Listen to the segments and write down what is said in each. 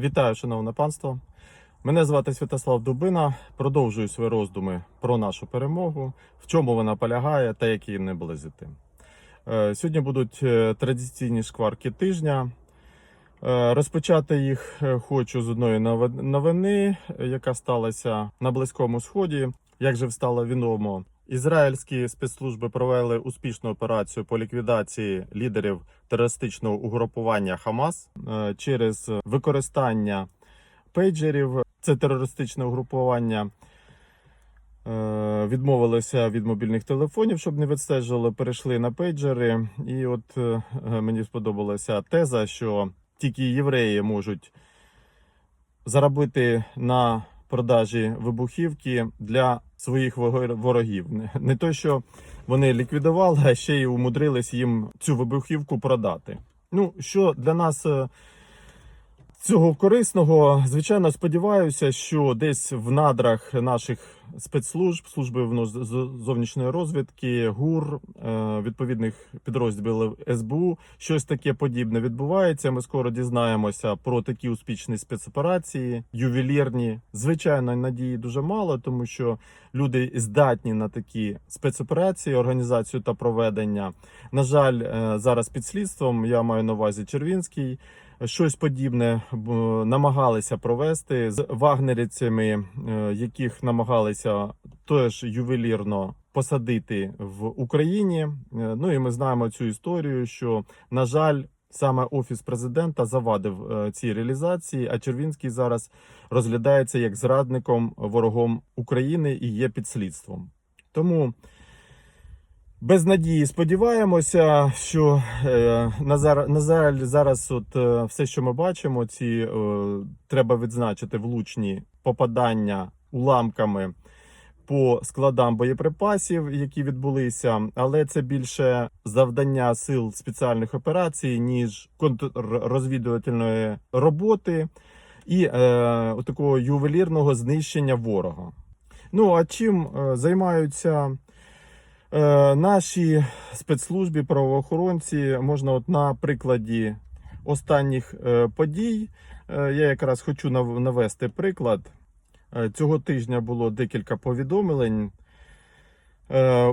Вітаю, шановне панство. Мене звати Святослав Дубина. Продовжую свої роздуми про нашу перемогу, в чому вона полягає та як її наблизити. Е, Сьогодні будуть е, традиційні шкварки тижня. Е, Розпочати їх хочу з одної новини, яка сталася на Близькому Сході. Як же стало відомо, ізраїльські спецслужби провели успішну операцію по ліквідації лідерів терористичного угрупування Хамас е, через використання пейджерів. Це терористичне угрупування. е, Відмовилися від мобільних телефонів, щоб не відстежували, перейшли на пейджери. І от е, мені сподобалася теза, що тільки євреї можуть заробити на продажі вибухівки для своїх ворогів. Не- Не то, що вони ліквідували, а ще й умудрились їм цю вибухівку продати. Ну, що для нас е, цього корисного, звичайно, сподіваюся, що десь в надрах наших спецслужб, служби зовнішньої розвідки, ГУР, е, відповідних підрозділів СБУ, щось таке подібне відбувається. Ми скоро дізнаємося про такі успішні спецоперації, ювелірні. Звичайно, надії дуже мало, тому що люди здатні на такі спецоперації, організацію та проведення. На жаль, е, зараз під слідством я маю на увазі Червінський. Щось подібне намагалися провести з вагнерівцями, е, яких намагалися теж ювелірно посадити в Україні. Е, Ну і ми знаємо цю історію, що на жаль. Саме офіс президента завадив е, цій реалізації, а Червінський зараз розглядається як зрадником, ворогом України і є під слідством. Тому без надії сподіваємося, що е, на, зар, на жаль, зараз от, е, все, що ми бачимо, ці е, треба відзначити влучні попадання уламками по складам боєприпасів, які відбулися, але це більше завдання сил спеціальних операцій, ніж контррозвідувальної роботи і е, такого ювелірного знищення ворога. Ну а чим е, займаються? Е, Наші спецслужби, правоохоронці можна от на прикладі останніх е, подій. е, Я якраз хочу навести приклад. Цього тижня було декілька повідомлень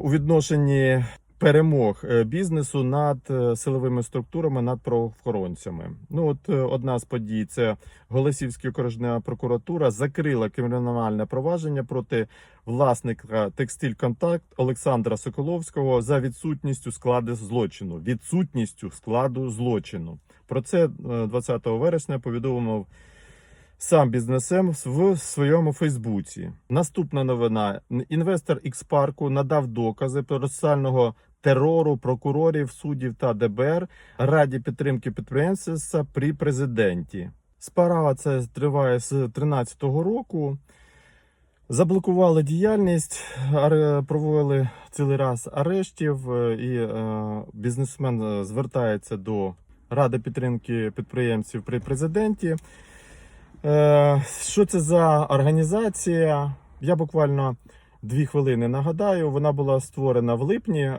у відношенні перемог е, бізнесу над е, силовими структурами, над правоохоронцями. Ну, от е, одна з подій це Голосівська окружна прокуратура закрила кримінальне провадження проти власника Текстиль Контакт Олександра Соколовського за відсутністю складу злочину. Відсутністю складу злочину. Про це е, 20 вересня повідомив сам бізнесем в своєму Фейсбуці. Наступна новина: інвестор X-Парку надав докази процесуального терору прокурорів, суддів та ДБР Раді підтримки підприємства при президенті. Справа це триває з 2013 року. Заблокували діяльність, провели цілий раз арештів, е, і е, бізнесмен е, звертається до Ради підтримки підприємців при президенті. Що це за організація? Я буквально дві хвилини нагадаю. Вона була створена в липні, е,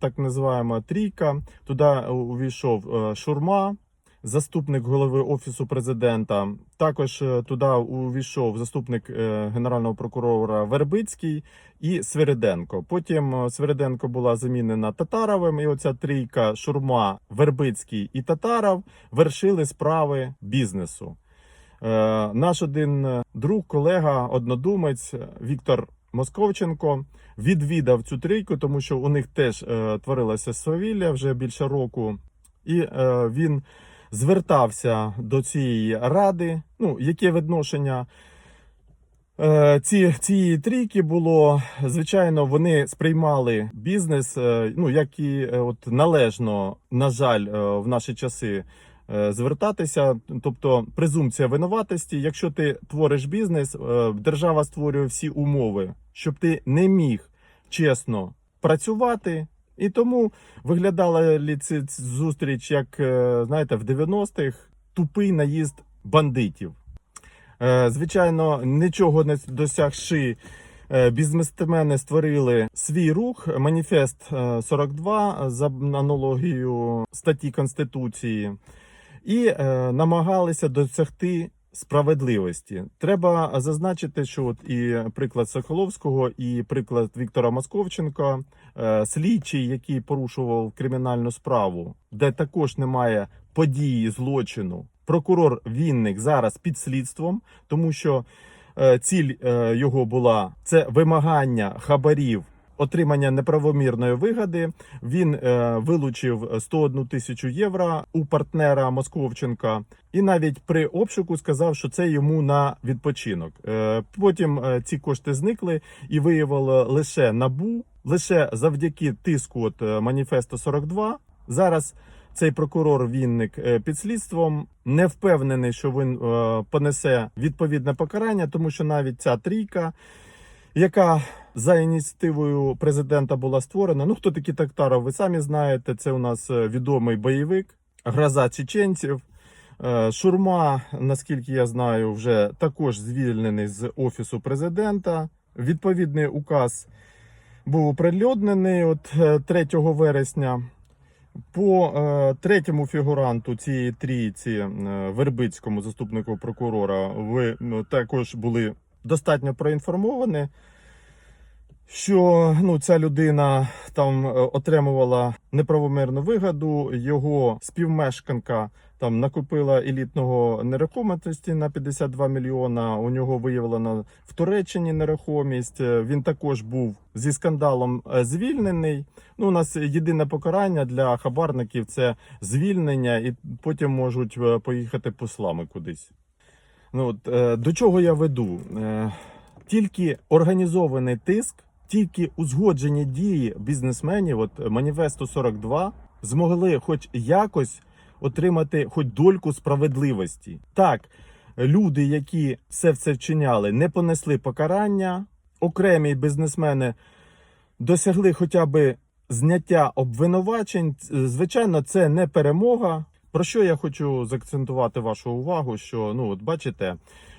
так називаємо трійка. Туди увійшов е, Шурма, заступник голови офісу президента. Також е, туди увійшов заступник генерального прокурора Вербицький і Свириденко. Потім Свириденко була замінена Татаровим, і оця трійка Шурма, Вербицький і Татаров вершили справи бізнесу. Наш один друг, колега, однодумець Віктор Московченко відвідав цю трійку, тому що у них теж е, творилося свавілля вже більше року, і е, він звертався до цієї ради. Ну, яке відношення е, ці, цієї трійки було? Звичайно, вони сприймали бізнес, е, ну як і е, от належно, на жаль, е, в наші часи звертатися, тобто презумпція винуватості. Якщо ти твориш бізнес, е, держава створює всі умови, щоб ти не міг чесно працювати. І тому виглядала ця зустріч, як е, знаєте, в 90-х тупий наїзд бандитів. Е, Звичайно, нічого не досягши. е, Бізнесмени створили свій рух Маніфест е, 42 за аналогією статті Конституції і е, намагалися досягти справедливості. Треба зазначити, що от і приклад Соколовського, і приклад Віктора Московченка, е, слідчий, який порушував кримінальну справу, де також немає події злочину. Прокурор Вінник зараз під слідством, тому що е, ціль е, його була це вимагання хабарів. Отримання неправомірної вигоди він е, вилучив 101 тисячу євро у партнера Московченка, і навіть при обшуку сказав, що це йому на відпочинок. Е, потім е, ці кошти зникли і виявило лише набу, лише завдяки тиску от е, маніфесту 42. Зараз цей прокурор Вінник е, під слідством не впевнений, що він е, понесе відповідне покарання, тому що навіть ця трійка, яка за ініціативою президента була створена. Ну хто такий Тактаров? Ви самі знаєте. Це у нас е, відомий бойовик, гроза чеченців. Е, Шурма, наскільки я знаю, вже також звільнений з офісу президента. Відповідний указ був оприлюднений от е, 3 вересня. По е, третьому фігуранту цієї трійці, е, Вербицькому заступнику прокурора, ви ну, також були достатньо проінформовані, що ну, ця людина там е, отримувала неправомірну вигоду. Його співмешканка там накупила елітного нерухомості на 52 мільйона. У нього виявлено в Туреччині нерухомість. Е, Він також був зі скандалом е, звільнений. Ну, у нас єдине покарання для хабарників це звільнення, і потім можуть поїхати послами кудись. Ну, от, до чого я веду? Тільки організований тиск, тільки узгоджені дії бізнесменів, от маніфесту 42, змогли хоч якось отримати хоч дольку справедливості. Так, люди, які все це вчиняли, не понесли покарання. Окремі бізнесмени досягли хоча б зняття обвинувачень. Звичайно, це не перемога. Про що я хочу заакцентувати вашу увагу? Що ну от бачите,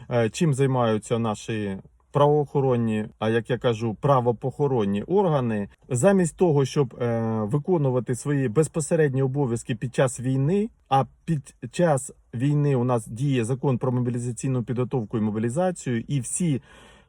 е, чим займаються наші правоохоронні, а як я кажу, правопохоронні органи, замість того, щоб е, виконувати свої безпосередні обов'язки під час війни. А під час війни у нас діє закон про мобілізаційну підготовку і мобілізацію, і всі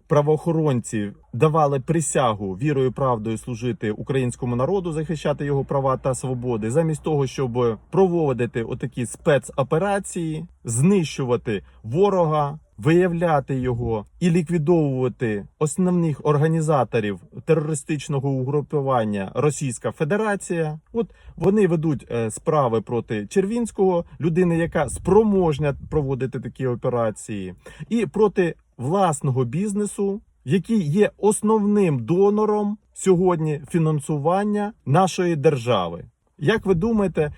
правоохоронці давали присягу вірою правдою служити українському народу, захищати його права та свободи, замість того, щоб проводити отакі спецоперації, знищувати ворога. Виявляти його і ліквідовувати основних організаторів терористичного угрупування Російська Федерація. От вони ведуть е, справи проти Червінського, людини, яка спроможна проводити такі операції, і проти власного бізнесу, який є основним донором сьогодні фінансування нашої держави. Як ви думаєте,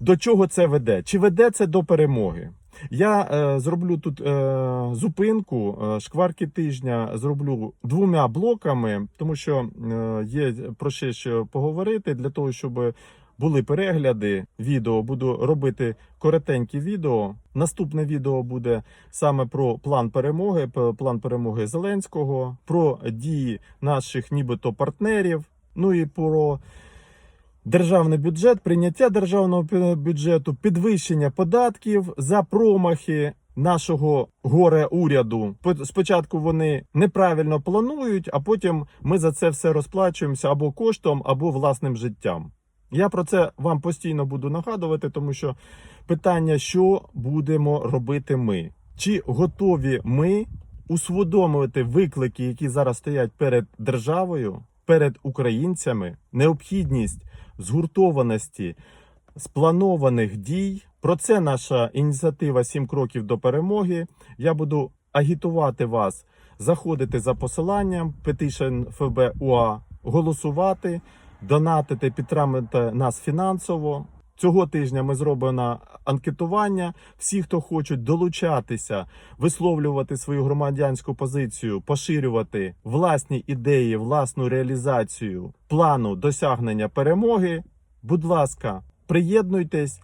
до чого це веде? Чи веде це до перемоги? Я е, зроблю тут е, зупинку е, шкварки тижня. Зроблю двома блоками, тому що е, є про ще що поговорити для того, щоб були перегляди відео. Буду робити коротенькі відео. Наступне відео буде саме про план перемоги, план перемоги Зеленського, про дії наших, нібито партнерів. Ну і про державний бюджет, прийняття державного бюджету, підвищення податків за промахи нашого горе уряду. Спочатку вони неправильно планують, а потім ми за це все розплачуємося або коштом, або власним життям. Я про це вам постійно буду нагадувати, тому що питання, що будемо робити ми, чи готові ми усвідомити виклики, які зараз стоять перед державою, перед українцями, необхідність згуртованості спланованих дій. Про це наша ініціатива «7 кроків до перемоги. Я буду агітувати вас заходити за посиланням Petition FBUA, голосувати, донатити, підтримати нас фінансово. Цього тижня ми зробимо анкетування. Всі, хто хочуть долучатися, висловлювати свою громадянську позицію, поширювати власні ідеї, власну реалізацію плану досягнення перемоги. Будь ласка, приєднуйтесь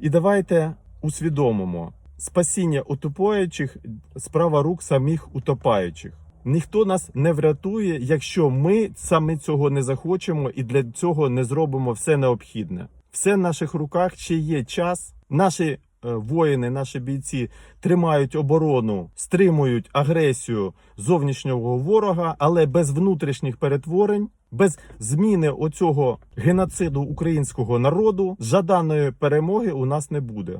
і давайте усвідомимо спасіння утопаючих справа рук самих утопаючих. Ніхто нас не врятує, якщо ми саме цього не захочемо і для цього не зробимо все необхідне. Все в наших руках ще є час. Наші е, воїни, наші бійці тримають оборону, стримують агресію зовнішнього ворога, але без внутрішніх перетворень, без зміни оцього геноциду українського народу, жаданої перемоги у нас не буде.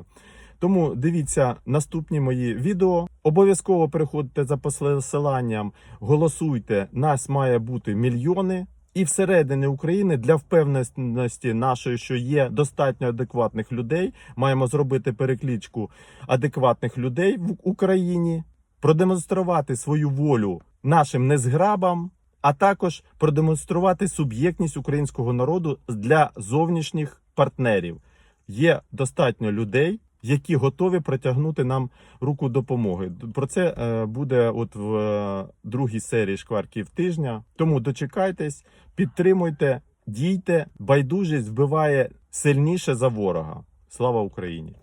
Тому дивіться наступні мої відео. Обов'язково переходьте за посиланням, голосуйте. Нас має бути мільйони. І всередині України для впевненості нашої, що є достатньо адекватних людей, маємо зробити перекличку адекватних людей в Україні, продемонструвати свою волю нашим незграбам, а також продемонструвати суб'єктність українського народу для зовнішніх партнерів. Є достатньо людей, які готові протягнути нам руку допомоги. Про це е, буде от в е, другій серії шкварків тижня. Тому дочекайтесь, підтримуйте, дійте. Байдужість вбиває сильніше за ворога. Слава Україні!